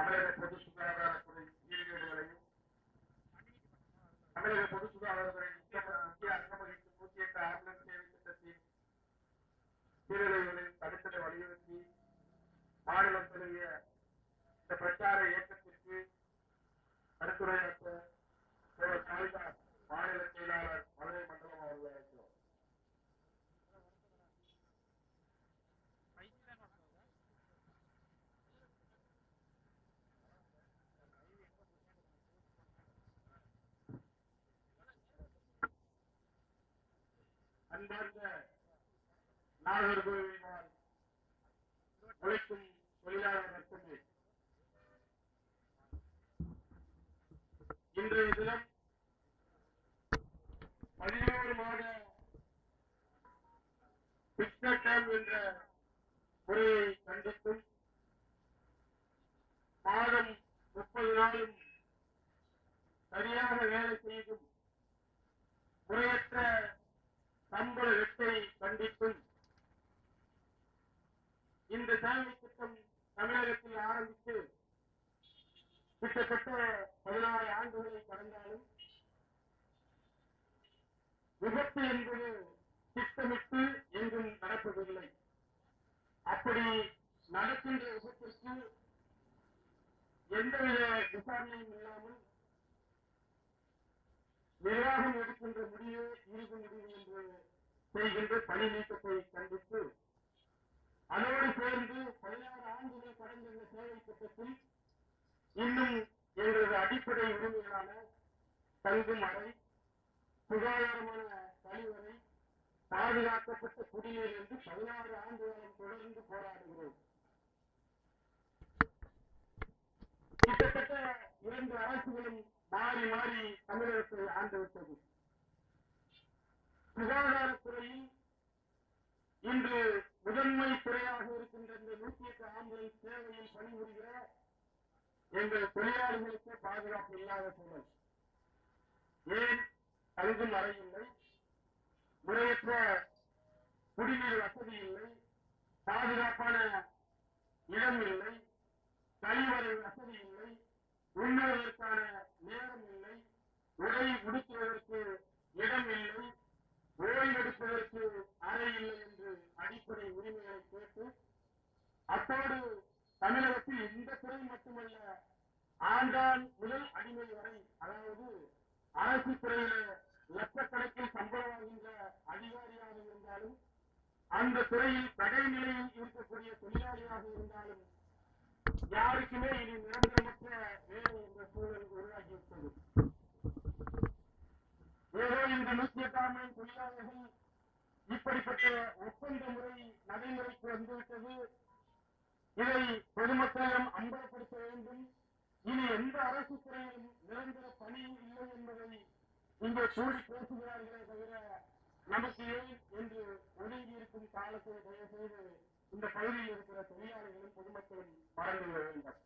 தமிழக பொது சுகாதாரத்துறை சீர்கேடுகளையும் தமிழக பொது சுகாதாரத்துறை முக்கிய முக்கிய அங்கம் வகிக்கும் நூத்தி எட்டு ஆம்புலன்ஸ் சேவை திட்டத்தின் சீரழிவுகளையும் தடுத்ததை வலியுறுத்தி மாநிலம் தழுவிய இந்த பிரச்சார இயக்கத்திற்கு கருத்துரையாற்ற அன்பார்ந்த நாகர்கோவில் வாழ் உழைக்கும் தொழிலாளர் மட்டுமே. இன்றைய தினம் பதினோரு மாத பிக்டர் என்ற முறையை கண்டித்தும் மாதம் முப்பது நாளும் சரியாக வேலை செய்தும் முறையற்ற சம்பள வெட்டை கண்டித்தும் இந்த சேவை திட்டம் தமிழகத்தில் ஆரம்பித்து கிட்டத்தட்ட பதினாறு ஆண்டுகளை கடந்தாலும் விபத்து என்பது திட்டமிட்டு எங்கும் நடப்பதில்லை. அப்படி நடக்கின்ற விபத்திற்கு எந்தவித விசாரணையும் இல்லாமல் நிர்வாகம் எடுக்கின்ற முடிவு இறுதி முடிவு என்று செய்கின்ற பணி நீக்கத்தை கண்டித்து அதோடு சேர்ந்து பதினாறு ஆண்டுகள் கடந்த இந்த சேவை திட்டத்தில் இன்னும் எங்களது அடிப்படை உரிமைகளான தங்கும் அறை சுகாதாரமான கழிவறை பாதுகாக்கப்பட்ட குடிநீர் என்று பதினாறு ஆண்டுகளும் தொடர்ந்து போராடுகிறோம். கிட்டத்தட்ட இரண்டு அரசுகளும் மாறி மாறி தமிழகத்தை ஆண்டுவிட்டது சுகாதாரத்துறையில் இன்று முதன்மை துறையாக இருக்கின்ற இந்த நூத்தி எட்டு ஆம்புலன்ஸ் சேவையில் பணிபுரிகிற எங்கள் தொழிலாளிகளுக்கு பாதுகாப்பு இல்லாத சூழல். ஏன் அழுதும் அறையில்லை இல்லை முறையற்ற குடிநீர் வசதி இல்லை. பாதுகாப்பான இடம் இல்லை. கழிவறை வசதி இல்லை. உண்ணுவதற்கான உடை உடுத்துவதற்கு இடம் இல்லை. ஓய்வெடுப்பதற்கு அறை இல்லை என்று அடிப்படை உரிமைகளை கேட்டு அத்தோடு தமிழகத்தில் இந்த துறை மட்டுமல்ல ஆண்டாள் முதல் அடிமை வரை அதாவது அரசு துறையில லட்சக்கணக்கில் சம்பளமாகின்ற அதிகாரியாக இருந்தாலும் அந்த துறையில் கடைநிலையில் இருக்கக்கூடிய தொழிலாளியாக இருந்தாலும் யாருக்குமே இனி நிரந்தரமற்ற வேலை என்ற சூழல் உருவாகியிருக்கிறது ஏதோ இந்த நூத்தி எட்டாம் தொழிலாளர்கள் இப்படிப்பட்ட ஒப்பந்த முறை நடைமுறைக்கு வந்துவிட்டது இதை பொதுமக்களிடம் அம்பலப்படுத்த வேண்டும். இனி எந்த அரசு துறையிலும் நிரந்தர பணி இல்லை என்பதை இங்கே கூடி பேசுகிறார்களே தவிர நமக்கு ஏன் என்று ஒதுங்கி இருக்கும் காலத்தை தயவு செய்து இந்த பகுதியில் இருக்கிற தொழிலாளர்களும் பொதுமக்களும் மறந்துவிட வேண்டும்.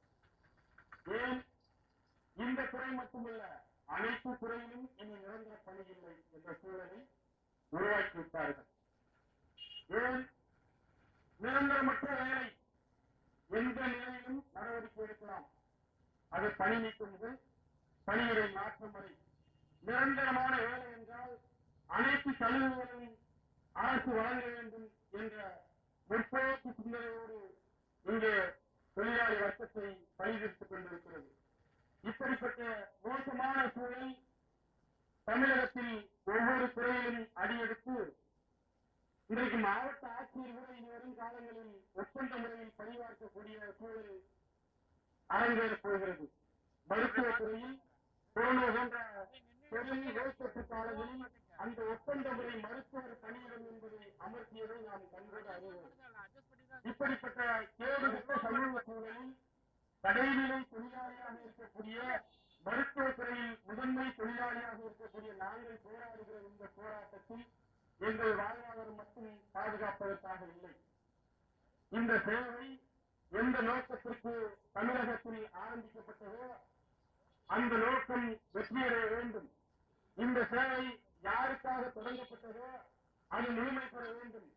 ஏன்? இந்த துறை மட்டுமல்ல அனைத்து துறையிலும் இனி நிரந்தர இல்லை என்ற சூழலை உருவாக்கி விட்டார்கள் ஏன் நிரந்தரமற்ற வேலை எந்த நிலையிலும் நடவடிக்கை எடுக்கலாம் அது பணி நீக்கம் முதல் பணியிடை மாற்றம் வரை நிரந்தரமான வேலை என்றால் அனைத்து சலுகைகளையும் அரசு வழங்க வேண்டும் என்ற முற்போக்கு சிந்தனையோடு இங்கே தொழிலாளி வர்க்கத்தை பணிதெடுத்துக் கொண்டிருக்கிறது இப்படிப்பட்ட மோசமான சூழல் தமிழகத்தில் ஒவ்வொரு துறையிலும் அடியெடுத்து இன்றைக்கு மாவட்ட ஆட்சியர் கூட இனி வரும் காலங்களில் ஒப்பந்த முறையில் பணியாற்றக்கூடிய சூழல் அரங்கேறப் போகிறது. மருத்துவ துறையில் கொரோனா போன்ற பெரிய நோய் தொற்று காலங்களில் அந்த ஒப்பந்த முறை மருத்துவர் பணியிடம் என்பதை அமர்த்தியதை நாம் கண்கொண்டு அறிவோம். இப்படிப்பட்ட கேடுகட்ட சமூக சூழலில் கடைநிலை தொழிலாளியாக இருக்கக்கூடிய மருத்துவ துறையில் முதன்மை தொழிலாளியாக இருக்கக்கூடிய நாங்கள் போராடுகிற இந்த போராட்டத்தில் எங்கள் வாழ்வாதாரம் மட்டும் பாதுகாப்பதற்காக இல்லை. இந்த சேவை எந்த நோக்கத்திற்கு தமிழகத்தில் ஆரம்பிக்கப்பட்டதோ அந்த நோக்கம் வெற்றியடைய வேண்டும். இந்த சேவை யாருக்காக தொடங்கப்பட்டதோ அது முழுமை பெற வேண்டும்.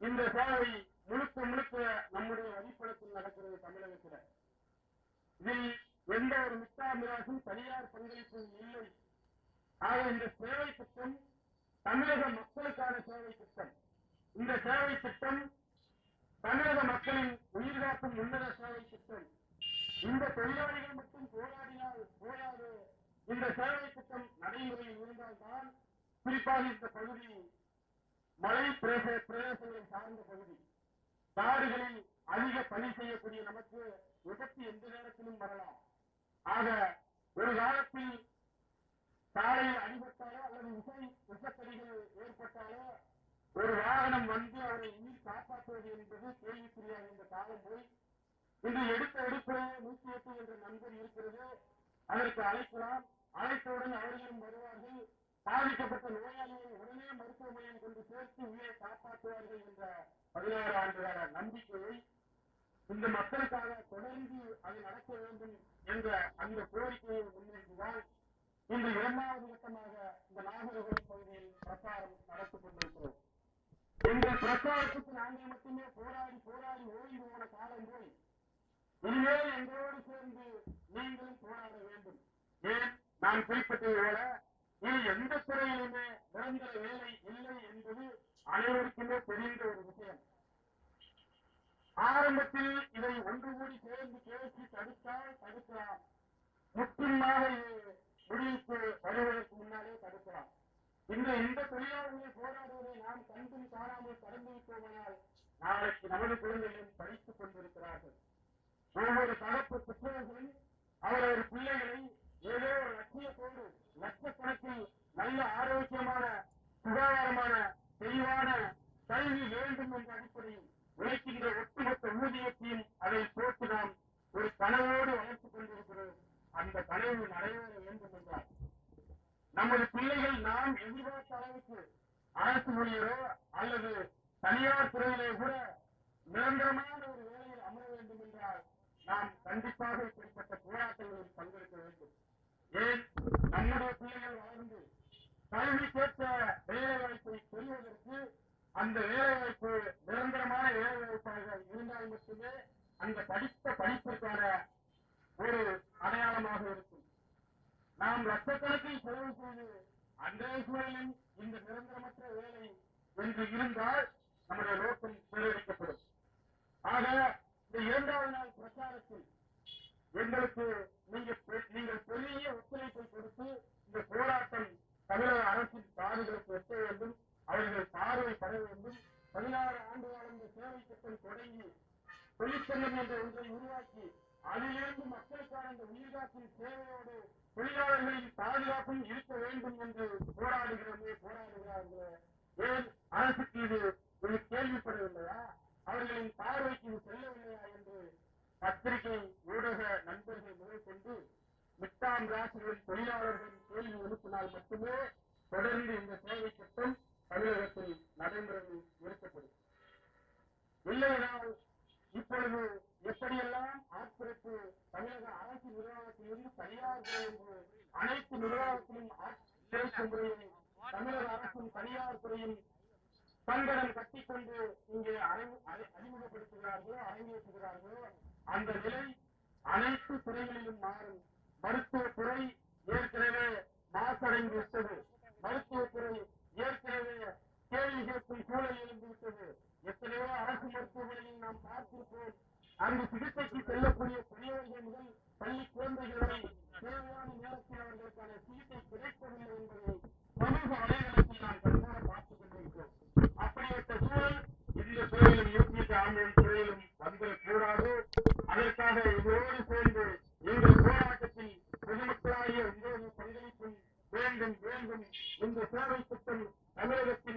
இந்த சேவை முழுக்க முழுக்க நம்முடைய அடிப்படத்தில் நடக்கிறது தமிழகத்தில். இதில் எந்த ஒரு மிட்டா தனியார் பங்களிப்பும் இல்லை. ஆக இந்த சேவை திட்டம் தமிழக மக்களுக்கான சேவை திட்டம். இந்த சேவை திட்டம் தமிழக மக்களின் உயிர்காக்கும் உன்னத சேவை திட்டம். இந்த தொழிலாளிகள் மட்டும் போராடினால் போராது இந்த சேவை திட்டம் நடைமுறையில் இருந்தால்தான் குறிப்பாக இந்த பகுதி மலை பிரதேச பிரதேசங்களை சார்ந்த பகுதி. காடுகளில் அதிக பணி செய்யக்கூடிய நமக்கு விபத்து எந்த நேரத்திலும் வரலாம். ஆக ஒரு காலத்தில் சாலையில் அடிபட்டாலோ அல்லது விசை விஷக்கடிகள் ஏற்பட்டாலோ ஒரு வாகனம் வந்து அவரை உயிர் காப்பாற்றுவது என்பது கேள்விக்குரியாக இந்த காலம் போய் இன்று எடுத்த எடுப்பிலேயே நூத்தி எட்டு என்ற நண்பர் இருக்கிறது. அதற்கு அழைக்கலாம். அழைத்தவுடன் அவர்களும் வருவார்கள். பாதிக்கப்பட்ட நோயாளியை உடனே மருத்துவமனையில் கொண்டு சேர்த்து உயிரை காப்பாற்றுவார்கள் என்ற பதினாறு ஆண்டுகால நம்பிக்கையை இந்த மக்களுக்காக தொடர்ந்து அது நடக்க வேண்டும் என்ற அந்த கோரிக்கையை முன்வைத்துதான் இன்று இரண்டாவது கட்டமாக இந்த நாகரிகம் பகுதியில் பிரச்சாரம் நடத்திக் கொண்டிருக்கிறோம். எங்கள் பிரச்சாரத்துக்கு நாங்கள் மட்டுமே போராடி போராடி ஓய்ந்து போன காலம் போய் இனிமேல் எங்களோடு சேர்ந்து நீங்களும் போராட வேண்டும். ஏன்? நான் குறிப்பிட்டது போல இனி எந்த துறையிலுமே நிரந்தர வேலை இல்லை என்பது அனைவருக்குமே தெரிந்த ஒரு விஷயம். ஆரம்பத்தில் இதை ஒன்று கூடி சேர்ந்து பேசி தடுத்தால் தடுக்கலாம். முற்றிலுமாக முடிவுக்கு வருவதற்கு முன்னாலே தடுக்கலாம். இந்த இந்த தொழிலாளர்களை போராடுவதை நாம் கண்டும் காணாமல் கடந்து விட்டோமானால் நாளைக்கு நமது குழந்தைகளும் படித்துக் கொண்டிருக்கிறார்கள். ஒவ்வொரு தரப்பு பெற்றோர்களும் அவரது பிள்ளைகளை ஏதோ ஒரு லட்சியத்தோடு லட்சக்கணக்கில் நல்ல ஆரோக்கியமான சுகாதாரமான தெளிவான கல்வி வேண்டும் என்ற அடிப்படையில் உழைக்கின்ற ஒட்டுமொத்த ஊதியத்தையும் அதை போட்டு நாம் ஒரு கனவோடு வளர்த்துக் கொண்டிருக்கிறோம். அந்த கனவு நிறைவேற வேண்டும் என்றார் நமது பிள்ளைகள் நாம் எதிர்பார்த்த அளவுக்கு அரசு மொழியிலோ அல்லது தனியார் துறையிலே கூட நிரந்தரமான ஒரு வேலையில் அமர வேண்டும் என்றால் நாம் கண்டிப்பாக இப்படிப்பட்ட போராட்டங்களில் பங்கெடுக்க வேண்டும். ஏன்? நம்முடைய பிள்ளைகள் வளர்ந்து கேட்ட வேலை வாய்ப்பை பெறுவதற்கு அந்த வேலைவாய்ப்பு நிரந்தரமான வேலை இருந்தால் மட்டுமே அந்த படித்த படிப்பிற்கான ஒரு அடையாளமாக இருக்கும். நாம் லட்சக்கணக்கில் செலவு செய்து அன்றைய சூழலில் இந்த நிரந்தரமற்ற வேலை என்று இருந்தால் நம்முடைய நோக்கம் நிறைவேற்றப்படும். ஆக இந்த இரண்டாவது நாள் பிரச்சாரத்தில் எங்களுக்கு பாதுகாக்கும் தேவையோடு தொழிலாளர்களின் பாதுகாப்பும் இருக்க வேண்டும் என்று போராடுகிறோமே போராடுகிறார்களே. ஏன் அரசுக்கு இது ஒரு கேள்விப்படவில்லையா? அவர்களின் பார்வைக்கு இது செல்லவில்லையா என்று பத்திரிகை ஊடக நண்பர்கள் முதற்கொண்டு மிட்டாம் ராசிகளின் தொழிலாளர்களின் கேள்வி எழுப்பினால் மட்டுமே தொடர்ந்து இந்த சேவை சட்டம் தமிழகத்தில் நடைமுறையில் இருக்கப்படும் இல்லையென்றால் இப்பொழுது எப்படியெல்லாம் ஆட்குறைப்பு தமிழக நிர்வாகத்திலிருந்து தனியார் துறை அனைத்து நிர்வாகத்திலும் தமிழக அரசும் தனியார் துறையும் தங்கடம் கட்டிக்கொண்டு இங்கே அறிமுகப்படுத்துகிறார்களோ அரங்கேற்றுகிறார்களோ அந்த நிலை அனைத்து துறைகளிலும் மாறும் மருத்துவத்துறை ஏற்கனவே மாசடைந்து விட்டது மருத்துவத்துறை ஏற்கனவே கேள்வி கேட்கும் சூழல் எழுந்துவிட்டது எத்தனையோ அரசு மருத்துவமனையில் நாம் பார்த்திருப்போம். அங்கு சிகிச்சைக்கு செல்லக்கூடிய பெரியவர்கள் முதல் பள்ளி குழந்தைகள் வரை தேவையான நேரத்தில் அவர்களுக்கான சிகிச்சை கிடைக்கவில்லை என்பதை சமூக வலைதளத்தில் நாம் கண்கூட பார்த்துக் கொண்டிருக்கிறோம் அப்படிப்பட்ட சூழல் இந்த துறையிலும் யூபிஎஸ் ஆன்லைன் துறையிலும் வந்துடக்கூடாது அதற்காக இதோடு சேர்ந்து எங்கள் போராட்டத்தில் பொதுமக்களாகிய உங்களது பங்களிப்பும் வேண்டும் வேண்டும் இந்த சேவை திட்டம் தமிழகத்தில்